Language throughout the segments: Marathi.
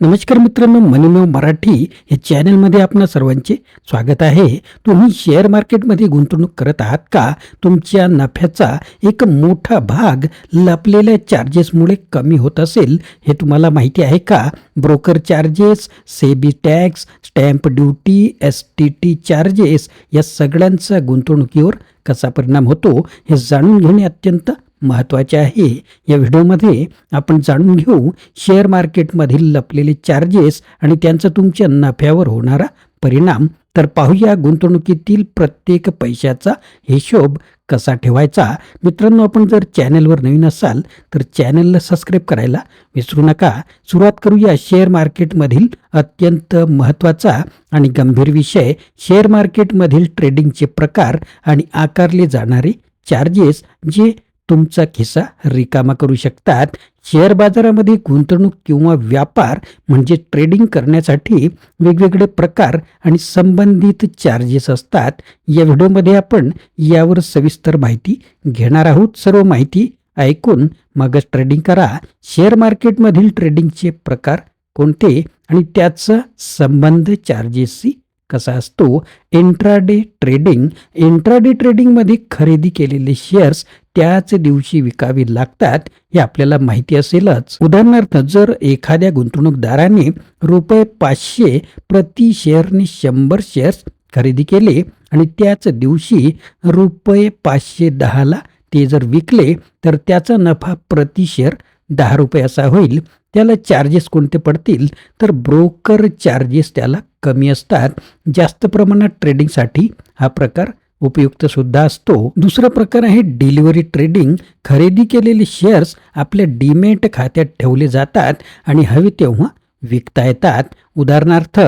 नमस्कार मित्रांनो मनीमेव मराठी या चॅनलमध्ये आपणा सर्वांचे स्वागत आहे. तुम्ही शेअर मार्केटमध्ये गुंतवणूक करत आहात का? तुमच्या नफ्याचा एक मोठा भाग लपलेल्या चार्जेसमुळे कमी होत असेल हे तुम्हाला माहिती आहे का? Broker charges SEBI tax stamp duty S T T charges या सगळ्यांचा गुंतवणुकीवर कसा परिणाम होतो हे जाणून घेणे अत्यंत महत्त्वाचे आहे. या व्हिडिओमध्ये आपण जाणून घेऊ शेअर मार्केटमधील लपलेले चार्जेस आणि त्यांचा तुमच्या नफ्यावर होणारा परिणाम. तर पाहूया गुंतवणुकीतील प्रत्येक पैशाचा हिशोब कसा ठेवायचा. मित्रांनो आपण जर चॅनलवर नवीन असाल तर चॅनलला सबस्क्राईब करायला विसरू नका. सुरुवात करूया शेअर मार्केटमधील अत्यंत महत्त्वाचा आणि गंभीर विषय. शेअर मार्केटमधील ट्रेडिंगचे प्रकार आणि आकारले जाणारे चार्जेस जे तुमचा खिसा रिकामा करू शकतात. शेअर बाजारामध्ये गुंतवणूक किंवा व्यापार म्हणजे ट्रेडिंग करण्यासाठी वेगवेगळे प्रकार आणि संबंधित चार्जेस असतात. या व्हिडिओमध्ये आपण यावर सविस्तर माहिती घेणार आहोत. सर्व माहिती ऐकून मगच ट्रेडिंग करा. शेअर मार्केटमधील ट्रेडिंगचे प्रकार कोणते आणि त्याचा संबंध चार्जेसशी कसा असतो? इंट्राडे ट्रेडिंग इंट्राडे ट्रेडिंगमध्ये खरेदी केलेले शेअर्स त्याच दिवशी विकावी लागतात हे आपल्याला माहिती असेलच. उदाहरणार्थ जर एखाद्या गुंतवणूकदाराने रुपये पाचशे प्रति शेअरने शंभर शेअर्स खरेदी केले आणि त्याच दिवशी रुपये पाचशे दहाला ते जर विकले तर त्याचा नफा प्रति शेअर दहा रुपये असा होईल. त्याला चार्जेस कोणते पडतील? तर ब्रोकर चार्जेस त्याला कमी असतात. जास्त प्रमाणात ट्रेडिंगसाठी हा प्रकार उपयुक्त सुद्धा असतो. दुसरा प्रकार आहे डिलिव्हरी ट्रेडिंग. खरेदी केलेले शेअर्स आपल्या डीमेट खात्यात ठेवले जातात आणि हवे तेव्हा विकता येतात. उदाहरणार्थ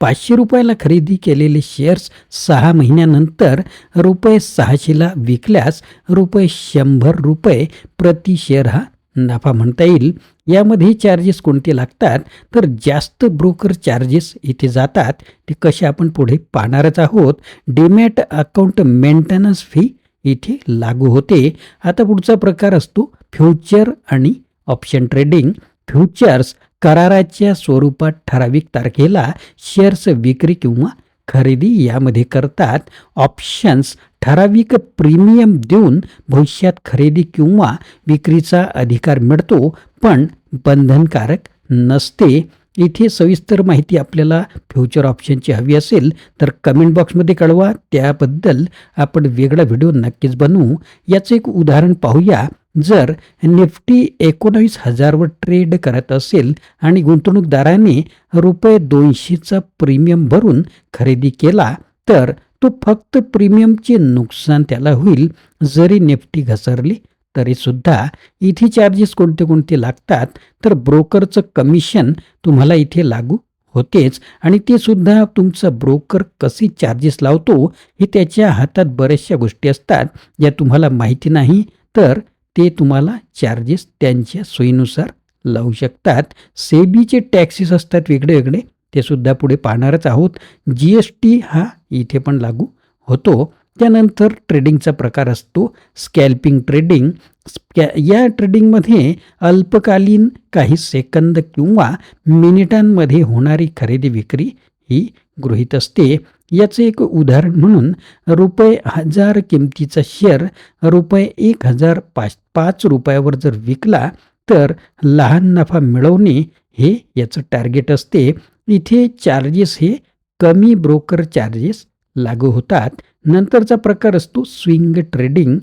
पाचशे रुपयाला खरेदी केलेले शेअर्स सहा महिन्यानंतर रुपये सहाशेला विकल्यास रुपये शंभर रुपये प्रति शेअर हा नफा म्हणता येईल. यामध्ये चार्जेस कोणते लागतात? तर जास्त ब्रोकर चार्जेस इथे जातात. ते कसे आपण पुढे पाहणारच आहोत. डीमॅट अकाउंट मेंटेनन्स फी इथे लागू होते. आता पुढचा प्रकार असतो फ्युचर आणि ऑप्शन ट्रेडिंग फ्युचर्स कराराच्या स्वरूपात ठराविक तारखेला शेअर्स विक्री किंवा खरेदी यामध्ये करतात. ऑप्शन्स ठराविक प्रीमियम देऊन भविष्यात खरेदी किंवा विक्रीचा अधिकार मिळतो पण बंधनकारक नसते. इथे सविस्तर माहिती आपल्याला फ्युचर ऑप्शनची हवी असेल तर कमेंट बॉक्समध्ये कळवा. त्याबद्दल आपण वेगळा व्हिडिओ नक्कीच बनवू. याचं एक उदाहरण पाहूया. जर निफ्टी एकोणावीस हजारवर ट्रेड करत असेल आणि गुंतवणूकदाराने रुपये दोनशेचा प्रीमियम भरून खरेदी केला तर तो फक्त प्रीमियमचे नुकसान त्याला होईल जरी निफ्टी घसरली तरीसुद्धा. इथे चार्जेस कोणते कोणते लागतात? तर ब्रोकरचं कमिशन तुम्हाला इथे लागू होतेच आणि ते सुद्धा तुमचा ब्रोकर कसे चार्जेस लावतो हे त्याच्या हातात बऱ्याचशा गोष्टी असतात ज्या तुम्हाला माहिती नाही. तर ते तुम्हाला चार्जेस त्यांच्या सोयीनुसार लावू शकतात. सेबीचे टॅक्सेस असतात वेगळे वेगळे ते सुद्धा पुढे पाहणारच आहोत. जी एस टी हा इथे पण लागू होतो. त्यानंतर ट्रेडिंगचा प्रकार असतो. स्कॅल्पिंग ट्रेडिंग स्कॅ या ट्रेडिंगमध्ये अल्पकालीन काही सेकंद किंवा मिनिटांमध्ये होणारी खरेदी विक्री ही गृहीत असते. याचं एक उदाहरण म्हणून रुपये हजार किमतीचा शेअर रुपये एक हजार पाच पाच रुपयावर जर विकला तर लहान नफा मिळवणे हे याचं टार्गेट असते. इथे चार्जेस हे कमी ब्रोकर चार्जेस लागू होतात. नंतरचा प्रकार असतो स्विंग ट्रेडिंग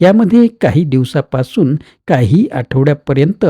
यामध्ये काही दिवसापासून काही आठवड्यापर्यंत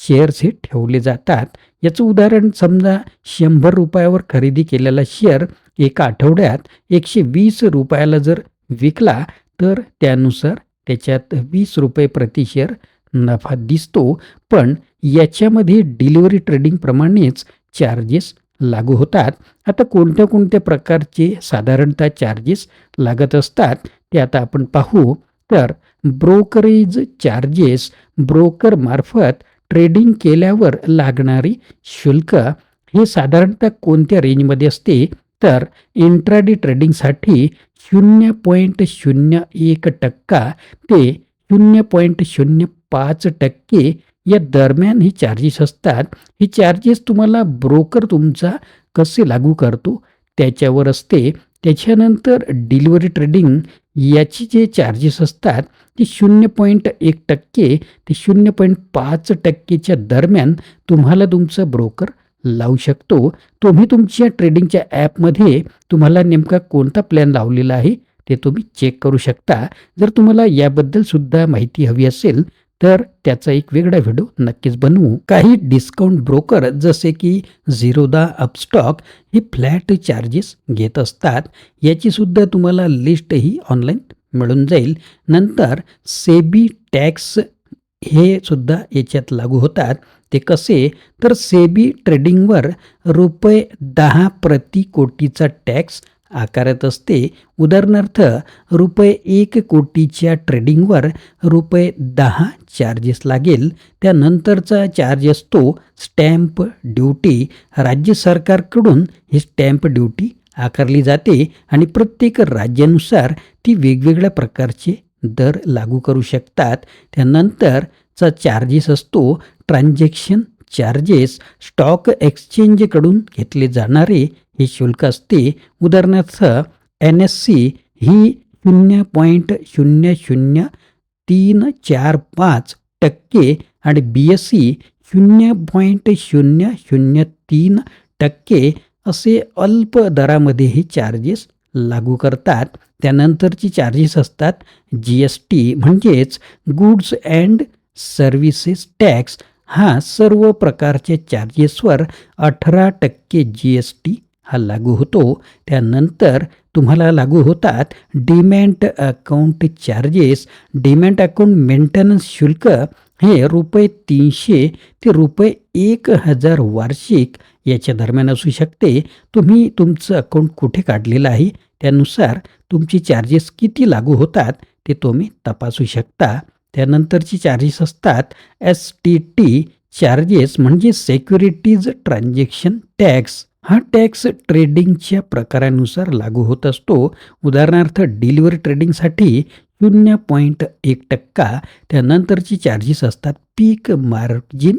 शेअर्स हे ठेवले जातात. याचं उदाहरण समजा शंभर रुपयावर खरेदी केलेला शेअर एका आठवड्यात एकशे वीस रुपयाला जर विकला तर त्यानुसार त्याच्यात वीस रुपये प्रति शेअर नफा दिसतो. पण याच्यामध्ये डिलिव्हरी ट्रेडिंगप्रमाणेच चार्जेस लागू होतात. आता कोणत्या कोणत्या प्रकारचे साधारणतः चार्जेस लागत असतात ते आता आपण पाहू. तर ब्रोकरेज चार्जेस ब्रोकरमार्फत ट्रेडिंग केल्यावर लागणारी शुल्क हे साधारणतः कोणत्या रेंजमध्ये असते? तर इंट्राडे ट्रेडिंगसाठी शून्य पॉईंट शून्य एक टक्का ते शून्य पॉईंट शून्य पाच टक्के या दरम्यान हे चार्जेस असतात. हे चार्जेस तुम्हाला ब्रोकर तुमचा कसे लागू करतो त्याच्यावर असते. त्याच्यानंतर डिलिव्हरी ट्रेडिंग याची जे चार्जेस असतात ते शून्य पॉईंट एक टक्के ते शून्य पॉईंट पाच टक्केच्या दरम्यान तुम्हाला तुमचा ब्रोकर लावू शकतो. तुम्ही तुमच्या ट्रेडिंगच्या ॲपमध्ये तुम्हाला नेमका कोणता प्लॅन लावलेला आहे ते तुम्ही चेक करू शकता. जर तुम्हाला याबद्दल सुद्धा माहिती हवी असेल तर त्याचा एक वेगळा व्हिडिओ नक्कीच बनवू. काही डिस्काउंट ब्रोकर जसे की झिरोदा अपस्टॉक हे फ्लॅट चार्जेस घेत असतात. याची सुद्धा तुम्हाला लिस्ट ही ऑनलाईन मिळून जाईल. नंतर सेबी टॅक्स हे सुद्धा याच्यात लागू होतात. ते कसे? तर सेबी ट्रेडिंगवर रुपये दहा प्रति कोटीचा टॅक्स आकारत असते. उदाहरणार्थ रुपये एक कोटीच्या ट्रेडिंगवर रुपये दहा चार्जेस लागेल. त्यानंतरचा चार्ज असतो स्टॅम्प ड्युटी राज्य सरकारकडून ही स्टॅम्प ड्युटी आकारली जाते आणि प्रत्येक राज्यानुसार ती वेगवेगळ्या प्रकारचे दर लागू करू शकतात. त्यानंतरचा चार्जेस असतो ट्रान्झॅक्शन चार्जेस स्टॉक एक्सचेंजकडून घेतले जाणारे हे शुल्क असते. उदाहरणार्थ एन एस सी ही शून्य पॉईंट शून्य शून्य तीन चार पाच टक्के आणि बी एस सी शून्य पॉईंट शून्य शून्य तीन टक्के असे अल्प दरामध्ये हे चार्जेस लागू करतात. त्यानंतरची चार्जेस असतात जी एस टी म्हणजेच गुड्स अँड सर्व्हिसेस टॅक्स. हा सर्व प्रकारच्या चार्जेसवर अठरा टक्के जी एस टी हा लागू होतो. त्यानंतर तुम्हाला लागू होतात demat account charges demat account maintenance शुल्क हे रुपये तीनशे ते रुपये एक हजार वार्षिक याच्या दरम्यान असू शकते. तुम्ही तुमचं अकाउंट कुठे काढलेलं आहे? त्यानुसार तुमचे चार्जेस किती लागू होतात ते तुम्ही तपासू शकता. त्यानंतरची चार्जेस असतात एस टी टी चार्जेस म्हणजे सेक्युरिटीज ट्रान्झॅक्शन टॅक्स हा टॅक्स ट्रेडिंगच्या प्रकारानुसार लागू होत असतो. उदाहरणार्थ डिलिव्हरी ट्रेडिंगसाठी शून्य पॉईंट एक टक्का त्यानंतरची चार्जेस असतात पीक मार्जिन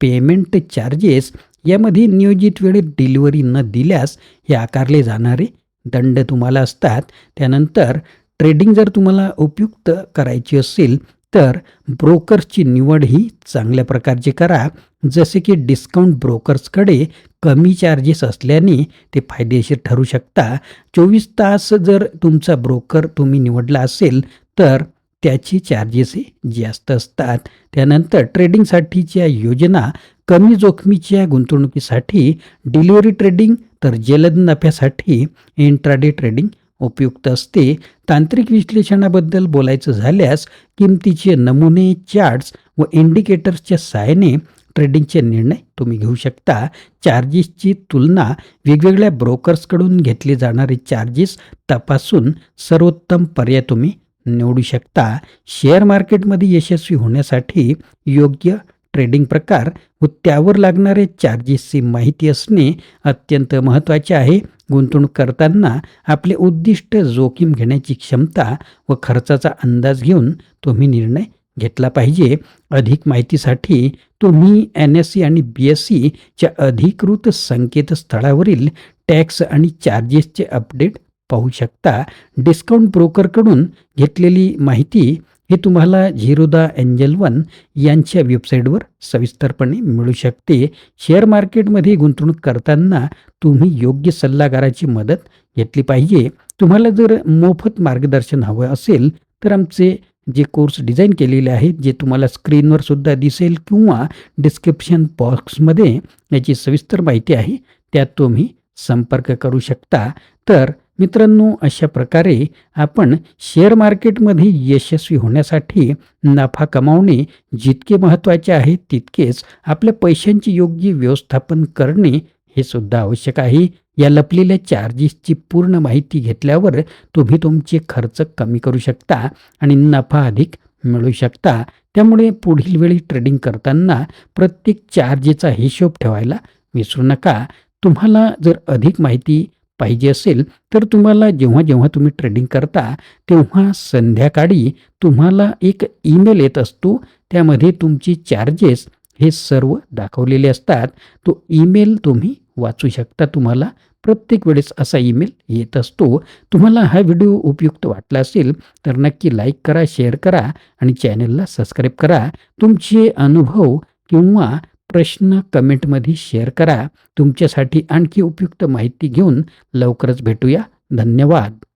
पेमेंट चार्जेस यामध्ये नियोजित वेळेत डिलिव्हरी न दिल्यास हे आकारले जाणारे दंड तुम्हाला असतात. त्यानंतर ट्रेडिंग जर तुम्हाला उपयुक्त करायची असेल तर ब्रोकर्सची निवड ही चांगल्या प्रकारची करा. जसे की डिस्काउंट ब्रोकर्सकडे कमी चार्जेस असल्याने ते फायदेशीर ठरू शकता. चोवीस तास जर तुमचा ब्रोकर तुम्ही निवडला असेल तर त्याची चार्जेसही जास्त असतात. त्यानंतर ट्रेडिंगसाठीच्या योजना कमी जोखमीच्या गुंतवणुकीसाठी डिलिव्हरी ट्रेडिंग तर जलद नफ्यासाठी इंट्राडे ट्रेडिंग उपयुक्त असते. तांत्रिक विश्लेषणाबद्दल बोलायचं झाल्यास किमतीचे नमुने चार्ट्स व इंडिकेटर्सच्या सहाय्याने ट्रेडिंगचे निर्णय तुम्ही घेऊ शकता. चार्जेसची तुलना वेगवेगळ्या ब्रोकर्सकडून घेतले जाणारे चार्जेस तपासून सर्वोत्तम पर्याय तुम्ही निवडू शकता. शेअर मार्केटमध्ये यशस्वी होण्यासाठी योग्य ट्रेडिंग प्रकार व त्यावर लागणारे चार्जेसची माहिती असणे अत्यंत महत्त्वाचे आहे. गुंतवणूक करताना आपले उद्दिष्ट जोखीम घेण्याची क्षमता व खर्चाचा अंदाज घेऊन तुम्ही निर्णय घेतला पाहिजे. अधिक माहितीसाठी तुम्ही एन एस सी आणि बी एस सीच्या अधिकृत संकेतस्थळावरील टॅक्स आणि चार्जेसचे अपडेट पाहू शकता. डिस्काउंट ब्रोकरकडून घेतलेली माहिती हे तुम्हाला झिरोदा एंजल वन यांच्या वेबसाईटवर सविस्तरपणे मिळू शकते. शेअर मार्केटमध्ये गुंतवणूक करताना तुम्ही योग्य सल्लागाराची मदत घेतली पाहिजे. तुम्हाला जर मोफत मार्गदर्शन हवं असेल तर आमचे जे कोर्स डिझाईन केलेले आहेत जे तुम्हाला स्क्रीनवर सुद्धा दिसेल किंवा डिस्क्रिप्शन बॉक्समध्ये याची सविस्तर माहिती आहे त्यात तुम्ही संपर्क करू शकता. तर मित्रांनो अशा प्रकारे आपण शेअर मार्केटमध्ये यशस्वी होण्यासाठी नफा कमावणे जितके महत्त्वाचे आहे तितकेच आपल्या पैशांची योग्य व्यवस्थापन करणे हे सुद्धा आवश्यक आहे. या लपलेल्या चार्जेसची पूर्ण माहिती घेतल्यावर तुम्ही तुमचे खर्च कमी करू शकता आणि नफा अधिक मिळू शकता. त्यामुळे पुढील वेळी ट्रेडिंग करताना प्रत्येक चार्जेचा हिशोब ठेवायला विसरू नका. तुम्हाला जर अधिक माहिती पाहिजे असेल तर तुम्हाला जेव्हा जेव्हा तुम्ही ट्रेडिंग करता तेव्हा संध्याकाळी तुम्हाला एक ईमेल येत असतो. त्यामध्ये तुमची चार्जेस हे सर्व दाखवलेले असतात. तो ईमेल तुम्ही वाचू शकता. तुम्हाला प्रत्येक वेळेस असा ईमेल येत असतो. तुम्हाला हा व्हिडिओ उपयुक्त वाटला असेल तर नक्की लाईक करा शेअर करा आणि चॅनलला सबस्क्राईब करा. तुमचे अनुभव किंवा प्रश्न कमेंटमध्ये शेअर करा. तुमच्यासाठी आणखी उपयुक्त माहिती घेऊन लवकरच भेटूया. धन्यवाद.